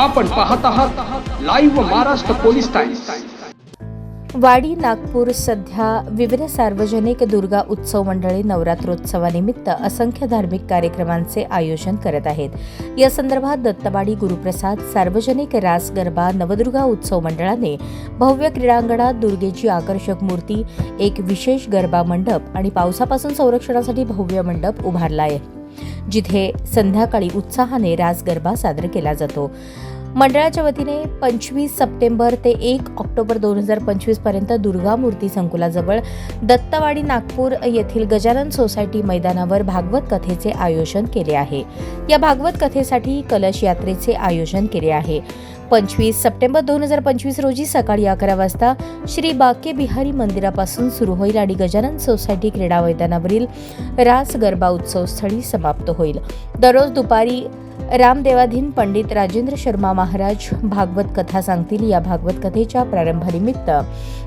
आपण पाहत आहात लाईव्ह महाराष्ट्र पोलीस टाइम्स वाडी नागपूर सध्या विविध सार्वजनिक दुर्गा उत्सव मंडळे नवरात्रोत्सवानिमित्त असंख्य धार्मिक कार्यक्रमांचे आयोजन करत आहेत. या संदर्भात दत्तवाडी गुरुप्रसाद सार्वजनिक रास गरबा नवदुर्गा उत्सव मंडळाने भव्य क्रीडांगणात दुर्गेची आकर्षक मूर्ती एक विशेष गरबा मंडप आणि पावसापासून संरक्षणासाठी भव्य मंडप उभारला आहे. जिथे संध्याकाळी उत्साहाने रास गरबा सादर केला जातो. मंडळाच्या वतीने पंचवीस सप्टेंबर ते एक ऑक्टोबर दोन हजार पंचवीसपर्यंत दुर्गा मूर्ती संकुलाजवळ दत्तवाडी नागपूर येथील गजानन सोसायटी मैदानावर भागवत कथेचे आयोजन केले आहे. या भागवत कथेसाठी कलश यात्रेचे आयोजन केले आहे. पंचवीस सप्टेंबर दोन हजार पंचवीस रोजी सकाळी अकरा वाजता श्री बाके बिहारी मंदिरापासून सुरू होईल आणि गजानन सोसायटी क्रीडा मैदानावरील रास गरबा उत्सव स्थळी समाप्त होईल. दररोज दुपारी रामदेवाधीन पंडित राजेंद्र शर्मा महाराज भागवत कथा सांगतील या भागवत कथेच्या प्रारंभानिमित्त.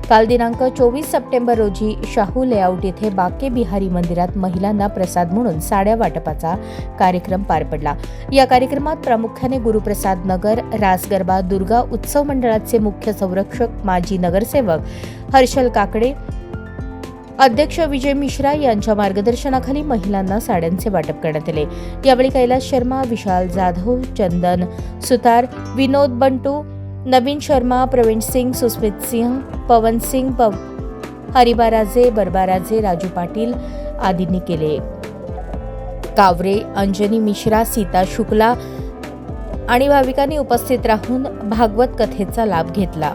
काल दिनांक चोवीस सप्टेंबर रोजी शाहू लेआउट येथे बाके बिहारी मंदिरात महिलांना प्रसाद म्हणून साड्या वाटपाचा कार्यक्रम पार पडला. या कार्यक्रमात प्रामुख्याने गुरुप्रसाद नगर रासगरबा दुर्गा उत्सव मंडळाचे मुख्य संरक्षक माजी नगरसेवक हर्षल काकडे अध्यक्ष विजय मिश्रा यांच्या मार्गदर्शनाखाली महिलांना साड्यांचे वाटप करण्यात आले. यावेळी कैलास शर्मा विशाल जाधव चंदन सुतार विनोद बंटू नवीन शर्मा प्रवीण सिंग सुस्मित सिंह पवन सिंग पव हरिबाराजे बरबाराजे राजू पाटील आदींनी केले. कावरे अंजनी मिश्रा सीता शुक्ला आणि भाविकांनी उपस्थित राहून भागवत कथेचा लाभ घेतला.